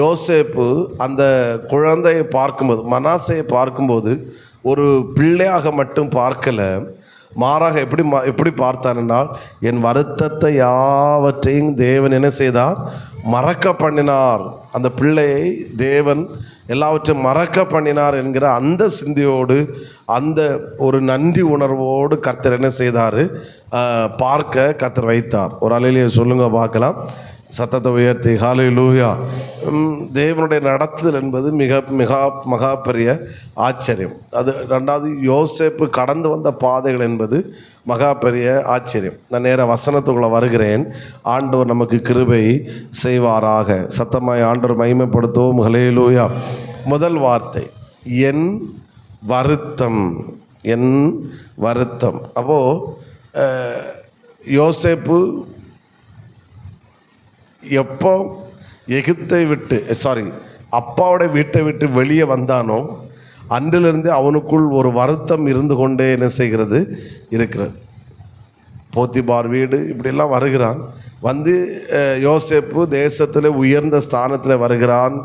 யோசேப்பு அந்த குழந்தையை பார்க்கும்போது மனாசையை பார்க்கும்போது ஒரு பிள்ளையாக மட்டும் பார்க்கலை. மாறாக எப்படி எப்படி பார்த்தான் என்றால் என் வருத்தத்தை யாவற்றையும் தேவன் என்ன செய்தார்? மறக்க பண்ணினார் அந்த பிள்ளையை தேவன் எல்லாவற்றையும் மறக்க பண்ணினார் என்கிற அந்த சிந்தையோடு அந்த ஒரு நன்றி உணர்வோடு கர்த்தர் என்ன செய்தார்? பார்க்க கர்த்தர் வைத்தார். ஒரு அலையிலேயே சொல்லுங்க பார்க்கலாம். சத்தத்தை உயர்த்தி ஹாலை லூயா தேவனுடைய நடத்துதல் என்பது மிக மிக மகா பெரிய ஆச்சரியம். அது ரெண்டாவது யோசேப்பு கடந்து வந்த பாதைகள் என்பது மகா பெரிய ஆச்சரியம். நான் நேர வசனத்துக்குள்ளே வருகிறேன். ஆண்டவர் நமக்கு கிருபை செய்வாராக. சத்தமாய் ஆண்டவர் மகிமைப்படுத்துவோம். ஹலேலூயா முதல் வார்த்தை என் வருத்தம் என் வருத்தம். அப்போது யோசேப்பு எப்போ எகிப்தை விட்டு சாரி அப்பாவோட வீட்டை விட்டு வெளியே வந்தானோ அன்றிலிருந்து அவனுக்குள் ஒரு வருத்தம் இருந்து கொண்டே என்ன செய்கிறது? இருக்கிறது. போத்திபார் வீடு இப்படியெல்லாம் வருகிறான். வந்து யோசேப்பு தேசத்தில் உயர்ந்த ஸ்தானத்தில் வருகிறான்.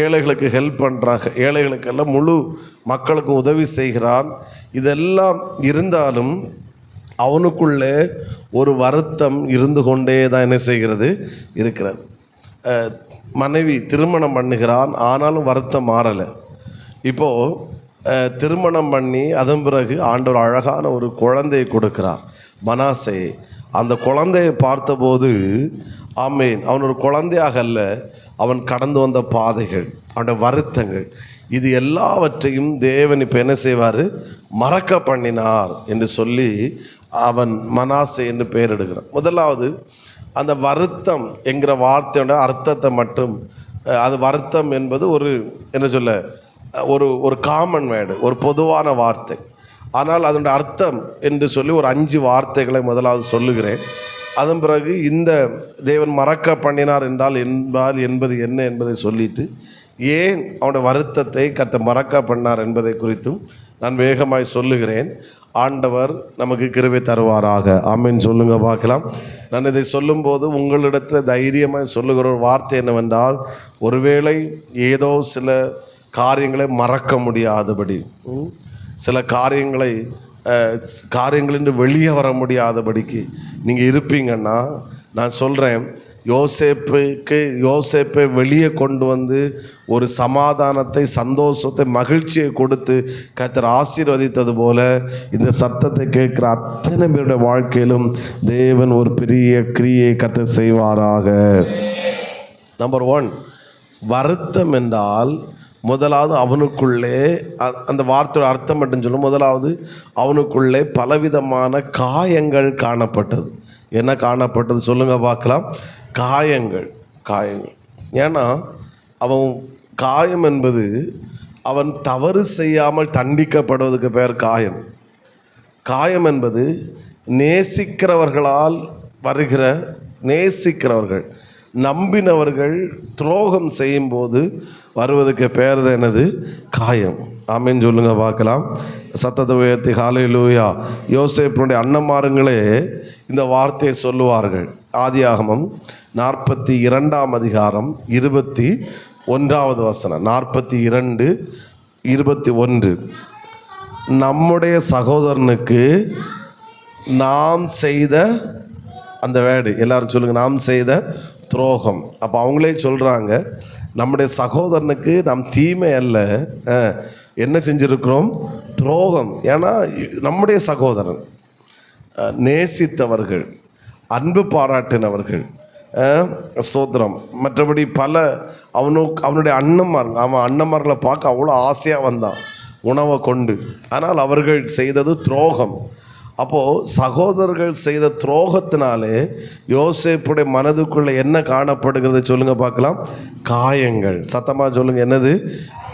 ஏழைகளுக்கு ஹெல்ப் பண்ணுறாங்க ஏழைகளுக்கெல்லாம் முழு மக்களுக்கு உதவி செய்கிறான். இதெல்லாம் இருந்தாலும் அவனுக்குள்ளே ஒரு வருத்தம் இருந்து கொண்டே தான் என்ன செய்கிறது? இருக்கிறது. மனைவி திருமணம் பண்ணுகிறான். ஆனாலும் வருத்தம் மாறலை. இப்போது திருமணம் பண்ணி அதன் பிறகு ஆண்டவர் அழகான ஒரு குழந்தையை கொடுக்கிறார் மனாசே. அந்த குழந்தையை பார்த்தபோது ஆமேன் அவன் ஒரு குழந்தையாக அல்ல அவன் கடந்து வந்த பாதைகள் அவனுடைய வருத்தங்கள் இது எல்லாவற்றையும் தேவன் இப்போ என்ன செய்வார்? மறக்க பண்ணினார் என்று சொல்லி அவன் மனாசே என்று பெயரிடுகிறான். முதலாவது அந்த வருத்தம் என்கிற வார்த்தையோட அர்த்தத்தை மட்டும் அது வருத்தம் என்பது ஒரு என்ன சொல்ல ஒரு ஒரு காமன் வேர்டு ஒரு பொதுவான வார்த்தை. ஆனால் அதனுடைய அர்த்தம் என்று சொல்லி ஒரு அஞ்சு வார்த்தைகளை முதலாவது சொல்லுகிறேன். அதன் பிறகு இந்த தேவன் மறக்க பண்ணினார் என்றால் என்பால் என்பது என்ன என்பதை சொல்லிட்டு ஏன் அவனுடைய வருத்தத்தை கத்த மறக்க பண்ணார் என்பதை குறித்தும் நான் வேகமாய் சொல்லுகிறேன். ஆண்டவர் நமக்கு கிருவை தருவாராக. ஆமீன். சொல்லுங்க பார்க்கலாம். நான் இதை சொல்லும்போது உங்களிடத்தில் தைரியமாக சொல்லுகிற ஒரு வார்த்தை என்னவென்றால் ஒருவேளை ஏதோ சில காரியங்களை மறக்க முடியாதபடி. சில காரியங்களை அஹ், காரியங்களின்று வெளியே வர முடியாதபடிக்கு நீங்கள் இருப்பீங்கன்னா நான் சொல்கிறேன் யோசேப்புக்கு யோசேப்பை வெளியே கொண்டு வந்து ஒரு சமாதானத்தை சந்தோஷத்தை மகிழ்ச்சியை கொடுத்து கர்த்தர் ஆசீர்வதித்தது போல இந்த சத்தத்தை கேட்குற அத்தனை பேருடைய வாழ்க்கையிலும் தேவன் ஒரு பெரிய கிரியை கர்த்தர் செய்வாராக. நம்பர் ஒன் வருத்தம் என்றால் முதலாவது அவனுக்குள்ளே அ- அந்த வார்த்தையோட அர்த்தம் மட்டும் சொல்லும். முதலாவது அவனுக்குள்ளே பலவிதமான காயங்கள் காணப்பட்டது. என்ன காணப்பட்டது சொல்லுங்க பார்க்கலாம். காயங்கள் காயங்கள். ஏன்னா அவன் காயம் என்பது அவன் தவறு செய்யாமல் தண்டிக்கப்படுவதற்கு பெயர் காயம். காயம் என்பது நேசிக்கிறவர்களால் வருகிற நேசிக்கிறவர்கள் நம்பினவர்கள் துரோகம் செய்யும்போது வருவதற்கு பேர் தான் என்னது? காயம். ஆமேன்னு சொல்லுங்க பார்க்கலாம். சத்தத்தை உயர்த்தி காலையிலூயா யோசேப்பினுடைய அன்னமாருங்களே இந்த வார்த்தையை சொல்லுவார்கள். ஆதியாகமம் நாற்பத்தி இரண்டாம் அதிகாரம் இருபத்தி ஒன்றாவது வசனம். நாற்பத்தி இரண்டு இருபத்தி ஒன்று. நம்முடைய சகோதரனுக்கு நாம் செய்த அந்த வேர்டு எல்லாரும் சொல்லுங்கள் நாம் செய்த துரோகம். அப்போ அவங்களே சொல்கிறாங்க நம்முடைய சகோதரனுக்கு நாம் தீமை அல்ல. என்ன செஞ்சுருக்கிறோம்? துரோகம். ஏன்னா நம்முடைய சகோதரன் நேசித்தவர்கள் அன்பு பாராட்டினவர்கள் அஹ், ஸ்தோத்திரம். மற்றபடி பல அவனு அவனுடைய அண்ணன்மார் அவன் அண்ணன்மார்களை பார்க்க அவ்வளோ ஆசையாக வந்தான் உணவை கொண்டு. ஆனால் அவர்கள் செய்தது துரோகம். அப்போது சகோதரர்கள் செய்த துரோகத்தினாலே யோசேப்புடைய மனதுக்குள்ளே என்ன காணப்படுகிறது சொல்லுங்கள் பார்க்கலாம். காயங்கள். சத்தமாக சொல்லுங்கள் என்னது?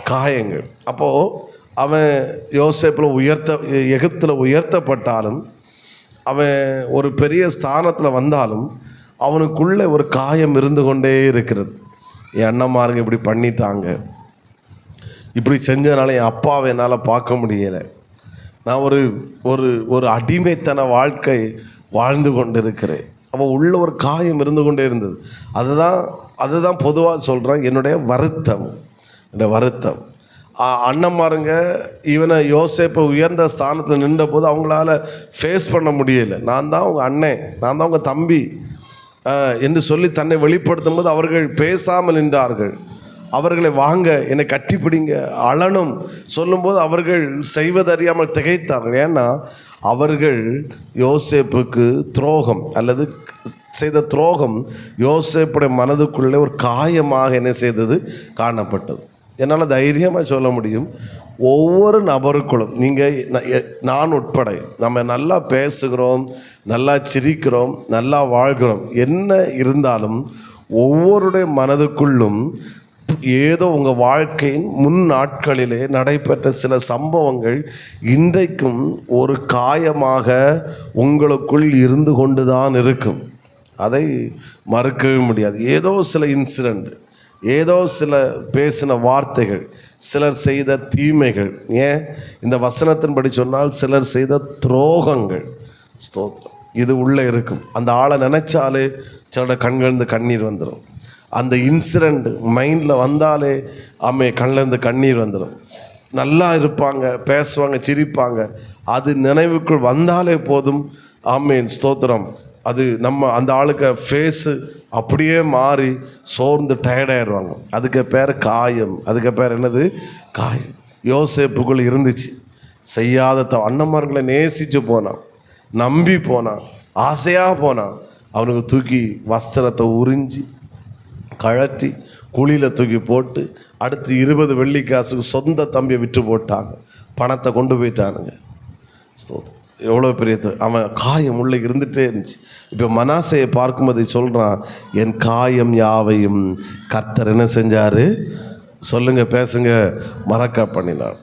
காயங்கள். அப்போது அவன் யோசேப்பில் உயர்த்த எகிப்தில் உயர்த்தப்பட்டாலும் அவன் ஒரு பெரிய ஸ்தானத்தில் வந்தாலும் அவனுக்குள்ளே ஒரு காயம் இருந்து கொண்டே இருக்கிறது. என் அண்ணம்மாருங்க இப்படி பண்ணிட்டாங்க. இப்படி செஞ்சதுனால என் அப்பாவை என்னால் பார்க்க முடியலை. நான் ஒரு ஒரு ஒரு அடிமைத்தன வாழ்க்கை வாழ்ந்து கொண்டிருக்கிறேன். அப்போ உள்ள ஒரு காயம் இருந்து கொண்டே இருந்தது. அதுதான் அதுதான் பொதுவாக சொல்கிறேன் என்னுடைய வருத்தம். என்னுடைய வருத்தம். அண்ணம்மாருங்க இவனை யோசிப்பை உயர்ந்த ஸ்தானத்தில் நின்ற போது அவங்களால ஃபேஸ் பண்ண முடியல. நான் தான் அவங்க அண்ணன் நான் தான் அவங்க தம்பி என்று சொல்லி தன்னை வெளிப்படுத்தும் போது அவர்கள் பேசாமல் நின்றார்கள். அவர்களை வாங்க என்னை கட்டிப்பிடிங்க அழனும் சொல்லும்போது அவர்கள் செய்வதறியாமல் திகைத்தார்கள். ஏன்னா அவர்கள் யோசேப்புக்கு துரோகம் அல்லது செய்த துரோகம் யோசேப்புடைய மனதுக்குள்ளே ஒரு காயமாக என்ன செய்தது காணப்பட்டது. என்னால் தைரியமாக சொல்ல முடியும் ஒவ்வொரு நபருக்குள்ளும் நீங்கள் நான் உட்பட நம்ம நல்லா பேசுகிறோம் நல்லா சிரிக்கிறோம் நல்லா வாழ்கிறோம் என்ன இருந்தாலும் ஒவ்வொருடைய மனதுக்குள்ளும் ஏதோ உங்கள் வாழ்க்கையின் முன் நாட்களிலே நடைபெற்ற சில சம்பவங்கள் இன்றைக்கும் ஒரு காயமாக உங்களுக்குள் இருந்து கொண்டு தான் இருக்கும். அதை மறுக்கவே முடியாது. ஏதோ சில இன்சிடெண்ட் ஏதோ சில பேசின வார்த்தைகள் சிலர் செய்த தீமைகள் ஏன்? இந்த வசனத்தின்படி சொன்னால் சிலர் செய்த துரோகங்கள். ஸ்தோத்திரம். இது உள்ளே இருக்கும். அந்த ஆளை நினைச்சாலே சிலரோட கண்கள்ந்து கண்ணீர் வந்துடும் அந்த இன்சிடெண்ட் மைண்டில் வந்தாலே ஆமே கண்ணிலேருந்து கண்ணீர் வந்துடும் நல்லா இருப்பாங்க பேசுவாங்க சிரிப்பாங்க. அது நினைவுக்குள் வந்தாலே போதும். ஆமேன். ஸ்தோத்திரம். அது நம்ம அந்த ஆளுக்கு ஃபேஸு அப்படியே மாறி சோர்ந்து டயர்டாயிடுவாங்க அதுக்கு பேர் காயம். அதுக்கு பேர் என்னது? காயம். யோசேப்புக்குள் இருந்துச்சு. செய்யாத த அண்ணன்மார்களை நேசித்து போனான். நம்பி போனான். ஆசையாக போனான். அவனுக்கு தூக்கி வஸ்திரத்தை உறிஞ்சி கழட்டி குழியில் தூக்கி போட்டு அடுத்து இருபது வெள்ளிக்காசுக்கு சொந்த தம்பியை விற்று போட்டாங்க. பணத்தை கொண்டு போயிட்டானுங்க. ஸ்தோத்திரம். எவ்வளோ பெரிய அவன் காயம் உள்ளே இருந்துகிட்டே இருந்துச்சு. இப்போ மனாசையை பார்க்கும்போது சொல்கிறான் என் காயம் யாவையும் கர்த்தர் என்ன செஞ்சார்? சொல்லுங்கள் பேசுங்க. மறக்க பண்ணினான்.